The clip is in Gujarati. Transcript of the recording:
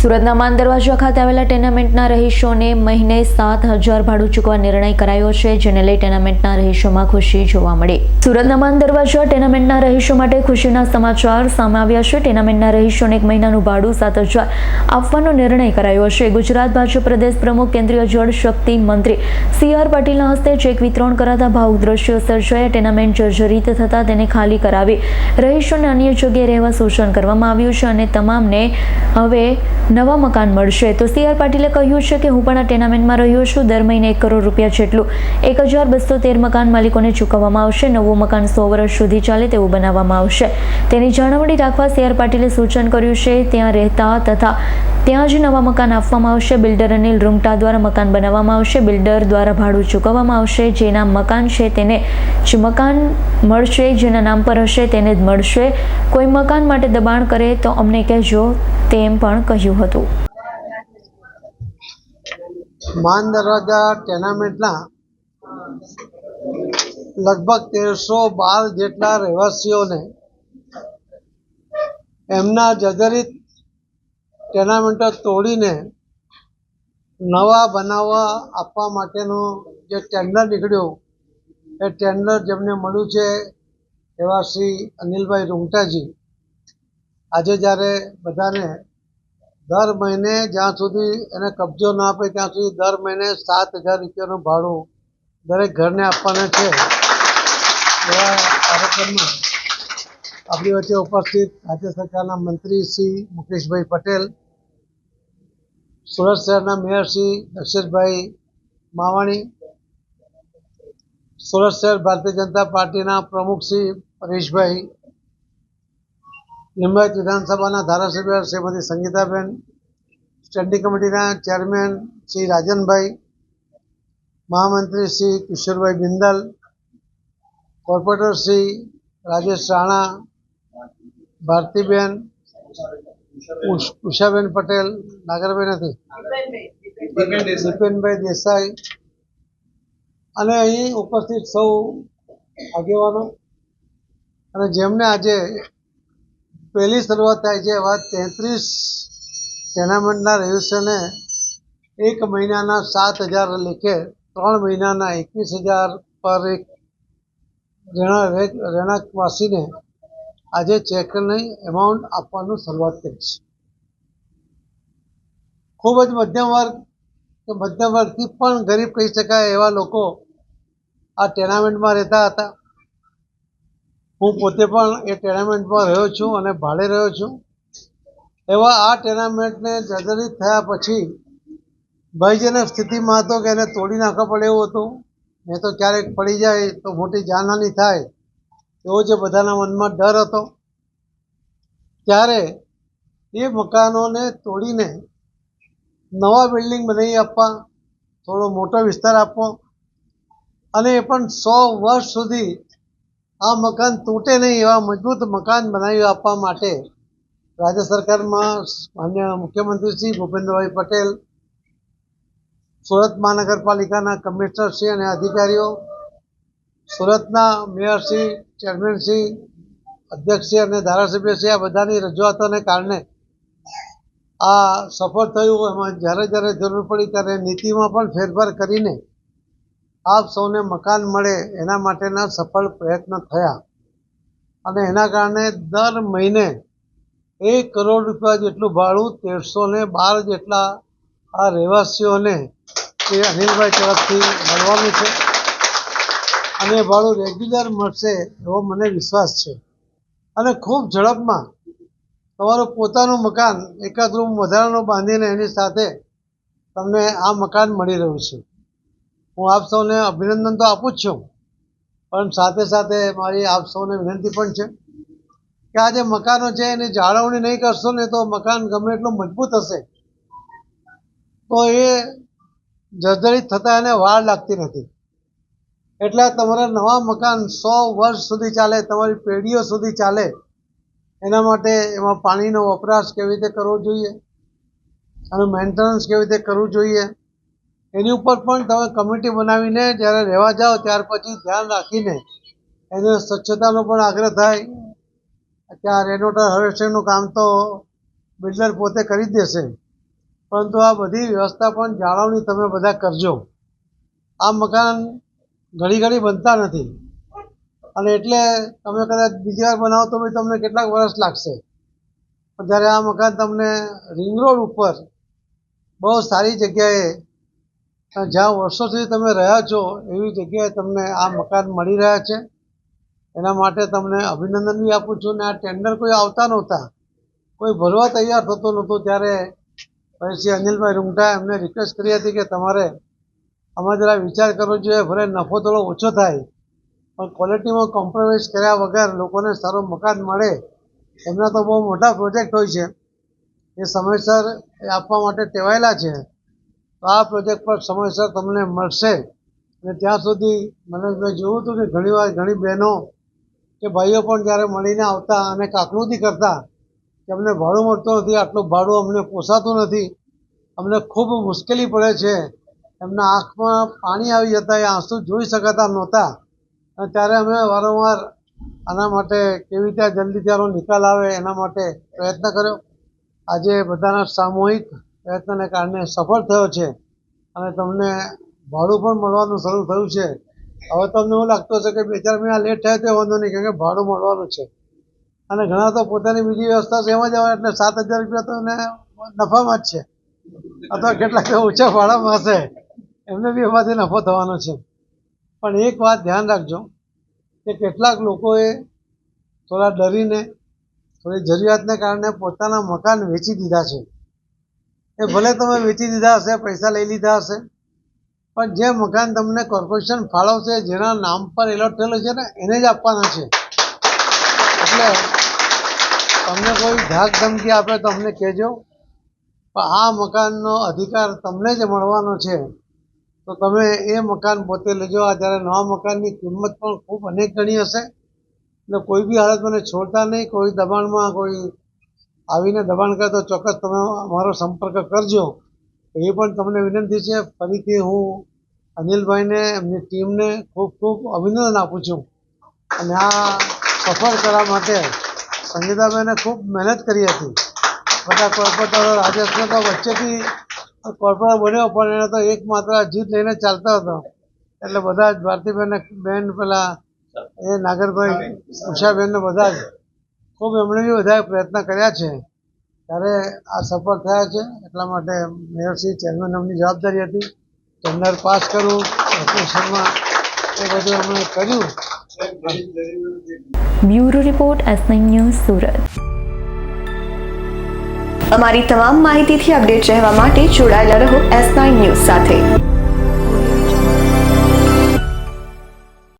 સુરતના માન દરવાજા ખાતે આવેલા ટેનામેન્ટના રહીશોને મહિને સાત હજાર ભાડું ચૂકવા નિર્ણય કરાયો છે, જેને લઈ ટેનામેન્ટના રહીશોમાં ખુશી જોવા મળી. સુરતના માન દરવાજા ટેનામેન્ટના રહીશો માટે ખુશીના સમાચાર સામે આવ્યા છે. ટેનામેન્ટના રહીશોને એક મહિનાનું ભાડું સાત હજાર આપવાનો નિર્ણય કરાયો છે. ગુજરાત ભાજપ પ્રદેશ પ્રમુખ, કેન્દ્રીય જળ શક્તિ મંત્રી સી આર પાટીલના હસ્તે ચેક વિતરણ કરાતા ભાવુક દ્રશ્યો સર્જાયા. ટેનામેન્ટ જર્જરિત થતાં તેને ખાલી કરાવી રહીશોને અન્ય જગ્યાએ રહેવા સૂચન કરવામાં આવ્યું છે અને તમામને હવે નવા મકાન મળશે. તો સી આર પાટીલે કહ્યું છે કે હું પણ આ ટેનામેન્ટમાં રહ્યો છું. દર મહિને એક કરોડ રૂપિયા જેટલું એક હજાર બસો તેર મકાન માલિકોને ચૂકવવામાં આવશે. નવું મકાન સો વર્ષ સુધી ચાલે તેવું બનાવવામાં આવશે. તેની જાળવણી રાખવા સી આર પાટીલે સૂચન કર્યું છે. ત્યાં રહેતા તથા ત્યાં જ નવા મકાન આપવામાં આવશે. બિલ્ડર અનિલ રૂંગટા દ્વારા મકાન બનાવવામાં આવશે. બિલ્ડર દ્વારા ભાડું ચૂકવવામાં આવશે. જેના મકાન છે તેને જે મકાન મળશે. જેના નામ પર હશે તેને જ મળશે. કોઈ મકાન માટે દબાણ કરે તો અમને કહેજો, તેમ પણ કહ્યું હતું. માન દરવાજા ટેનામેન્ટના લગભગ તેરસો બાર જેટલા રહેવાસીઓને એમના જર્જરિત ટેનામેન્ટો તોડીને નવા બનાવવા આપવા માટેનું જે ટેન્ડર નીકળ્યું, એ ટેન્ડર જેમને મળ્યું છે એવા શ્રી અનિલભાઈ રૂંગટાજી. આજે જ્યારે બધાને દર મહિને જ્યાં સુધી એને કબજો ના આપે, ત્યાં સુધી દર મહિને સાત હજાર રૂપિયાનું ભાડું દરેક ઘરને આપવાના છે. એવા કાર્યક્રમમાં આપણી વચ્ચે ઉપસ્થિત રાજ્ય સરકારના મંત્રી શ્રી મુકેશભાઈ પટેલ, સુરત શહેરના મેયર શ્રી દક્ષેશભાઈ માવાણી, સુરત શહેર ભારતીય જનતા પાર્ટીના પ્રમુખ શ્રી પરેશભાઈ લિંબાયત વિધાનસભાના ધારાસભ્ય શ્રીમતી સંગીતાબેન સ્ટેન્ડિંગ કમિટીના ચેરમેન શ્રી રાજનભાઈ, મહામંત્રી શ્રી કિશોરભાઈ બિંદલ, કોર્પોરેટર શ્રી રાજેશ રાણા, ભારતીબેન, ઉષ- ઉષાબેન પટેલ, નાગરભાઈ નથી દીપેનભાઈ દેસાઈ અને અહીં ઉપસ્થિત સૌ આગેવાનો. અને જેમને આજે પહેલી શરૂઆત થાય છે એવા તેત્રીસ ટેનામેન્ટના રહીશોને એક મહિનાના સાત હજાર લેખે ત્રણ મહિનાના એકવીસ હજાર પર એક રહેણા- રહે- રહેણાંકવાસીને આજે ચેકની એમાઉન્ટ આપવાનું શરૂઆત કરી છે. ખૂબ જ મધ્યમ વર્ગ કે મધ્યમ વર્ગથી પણ ગરીબ કહી શકાય એવા લોકો આ ટેનામેન્ટમાં રહેતા હતા. હું પોતે પણ એ ટેનામેન્ટમાં રહ્યો છું અને ભાડે રહ્યો છું. એવા આ ટેનામેન્ટને જર્જરિત થયા પછી ભયજનક સ્થિતિમાં હતો કે એને તોડી નાખવા પડે એવું હતું. નહીં તો ક્યારેક પડી જાય તો મોટી જાનહાની થાય. એવો જે બધાના મનમાં ડર હતો. ત્યારે એ મકાનોને તોડીને નવા બિલ્ડિંગ બનાવી આપવા, થોડો મોટો વિસ્તાર આપવો અને એ પણ સો વર્ષ સુધી આ મકાન તૂટે નહીં એવા મજબૂત મકાન બનાવી આપવા માટે રાજ્ય સરકારમાં માન્ય મુખ્યમંત્રી શ્રી ભૂપેન્દ્રભાઈ પટેલ, સુરત મહાનગરપાલિકાના કમિશનરશ્રી અને અધિકારીઓ, સુરતના મેયર મેયરશ્રી ચેરમેનશ્રી અધ્યક્ષશ્રી અને ધારાસભ્ય છે આ બધાની રજૂઆતોને કારણે આ સફળ થયું. એમાં જ્યારે જ્યારે જરૂર પડી ત્યારે નીતિમાં પણ ફેરફાર કરીને આપ સૌને મકાન મળે એના માટેના સફળ પ્રયત્ન થયા. અને એના કારણે દર મહિને એક કરોડ રૂપિયા જેટલું ભાડું તેરસો ને બાર જેટલા આ રહેવાસીઓને એ અનિલભાઈ તરફથી મળવાનું છે. અને ભાડું રેગ્યુલર મળશે એવો મને વિશ્વાસ છે. અને ખૂબ ઝડપમાં તમારું પોતાનું મકાન એકાદ રૂમ વધારાનું બાંધીને એની સાથે તમને આ મકાન મળી રહ્યું છે. હું આપ સૌને અભિનંદન તો આપું જ છું. પણ સાથે સાથે મારી આપ સૌને વિનંતી પણ છે કે આ જે મકાનો છે એની જાળવણી નહીં કરશો ને તો મકાન ગમે એટલું મજબૂત હશે. તો એ જર્જરિત થતાં એને વાર લાગતી નથી. એટલે તમારા નવા મકાન સો વર્ષ સુધી ચાલે, તમારી પેઢીઓ સુધી ચાલે, એના માટે એમાં પાણીનો વપરાશ કેવી રીતે કરવો જોઈએ? અને મેન્ટેનન્સ કેવી રીતે કરવું જોઈએ? એની ઉપર પણ તમે કમિટી બનાવીને જ્યારે રહેવા જાઓ ત્યાર પછી ધ્યાન રાખીને એને સ્વચ્છતાનો પણ આગ્રહ થાય. કે આ રેનોટર હવેશનનું કામ તો બિલ્ડર પોતે કરી દેશે. પરંતુ આ બધી વ્યવસ્થા પણ જાળવણી તમે બધા કરજો. આ મકાન ઘડી ઘડી બનતા નથી. અને એટલે તમે કદાચ બીજી વાર બનાવો તો બી તમને કેટલાક વર્ષ લાગશે. પણ જ્યારે આ મકાન તમને રિંગ રોડ ઉપર બહુ સારી જગ્યાએ જ્યાં વર્ષો સુધી તમે રહ્યા છો, એવી જગ્યાએ તમને આ મકાન મળી રહ્યા છે. એના માટે તમને અભિનંદન બી આપું છું ને આ ટેન્ડર કોઈ આવતા નહોતા. કોઈ ભરવા તૈયાર થતો નહોતો ત્યારે પછી અનિલભાઈ રૂંગટા એમને રિક્વેસ્ટ કરી હતી કે તમારે આમાં જરા વિચાર કરવો જોઈએ ભલે નફો થોડો ઓછો થાય, પણ ક્વોલિટીમાં કોમ્પ્રોમાઇઝ કર્યા વગર લોકોને સારું મકાન મળે, એમના તો બહુ મોટા પ્રોજેક્ટ હોય છે. એ સમયસર આપવા માટે ટેવાયેલા છે. તો આ પ્રોજેક્ટ પર સમયસર તમને મળશે. અને ત્યાં સુધી મને મેં જોયું હતું કે ઘણીવાર ઘણી બહેનો કે ભાઈઓ પણ જ્યારે મળીને આવતા અને કાકલુદી કરતા, કે અમને ભાડું મળતું નથી, આટલું ભાડું અમને પોસાતું નથી, અમને ખૂબ મુશ્કેલી પડે છે. એમના આંખમાં પાણી આવી જતા, એ આંસુ જોઈ શકાતા નહોતા. અને ત્યારે અમે વારંવાર આના માટે કેવી રીતે જલ્દી ત્યારો નિકાલ આવે એના માટે પ્રયત્ન કર્યો. આજે બધાના સામૂહિક પ્રયત્નને કારણે સફળ થયો છે અને તમને ભાડું પણ મળવાનું શરૂ થયું છે. હવે તમને એવું લાગતું હશે કે બે ચાર મહિના લેટ થાય તો વાંધો નહીં, કેમ કે ભાડું મળવાનું છે. અને ઘણા તો પોતાની બીજી વ્યવસ્થા છે એમાં જ આવે એટલે સાત હજાર રૂપિયા તો એને નફામાં જ છે. અથવા કેટલાક ઓછા ભાડામાં હશે. એમને બી એમાંથી નફો થવાનો છે. પણ એક વાત ધ્યાન રાખજો કે કેટલાક લોકોએ થોડા ડરીને, થોડી જરૂરિયાતને કારણે પોતાના મકાન વેચી દીધા છે. એ ભલે તમે વેચી દીધા હશે, પૈસા લઈ લીધા હશે, પણ જે મકાન તમને કોર્પોરેશન ફાળવશે, જેના નામ પર એલોટ થયેલું છે ને, એને જ આપવાના છે. એટલે તમને કોઈ ધાક ધમકી આપે તો અમને કહેજો. પણ આ મકાનનો અધિકાર તમને જ મળવાનો છે. તો તમે એ મકાન પોતે લેજો. આ જ્યારે નવા મકાનની કિંમત પણ ખૂબ અનેક ગણી હશે. એટલે કોઈ બી હાલત મને છોડતા નહીં. કોઈ દબાણમાં કોઈ આવીને દબાણ કરે તો ચોક્કસ તમે અમારો સંપર્ક કરજો. એ પણ તમને વિનંતી છે. ફરીથી હું અનિલભાઈને, એમની ટીમને ખૂબ ખૂબ અભિનંદન આપું છું. અને આ સફળ કરવા માટે સંગીતાબેને ખૂબ મહેનત કરી હતી. બધા કોર્પોરેટરો રાજેશને તો વચ્ચેથી કોર્પોરેટર બન્યો, પણ એને તો એકમાત્ર જીત લઈને ચાલતો હતો. એટલે બધા જ ભારતીબેન, બેન પેલા એ નાગરભાઈ, ઉષાબેનને બધા જ ખૂબ એમણે બી બધાએ પ્રયત્ન કર્યા છે. ત્યારે આ સફળ થયા છે એટલા માટે મેયરશ્રી ચેરમેન એમની જવાબદારી હતી. ટેન્ડર પાસ કરવું ઓપરેશનમાં એ બધું એમણે કર્યું. Bureau report S news Surat. અમારી તમામ માહિતીથી અપડેટ રહેવા માટે જોડાયેલા રહો એસ નાઇન ન્યૂઝ સાથે.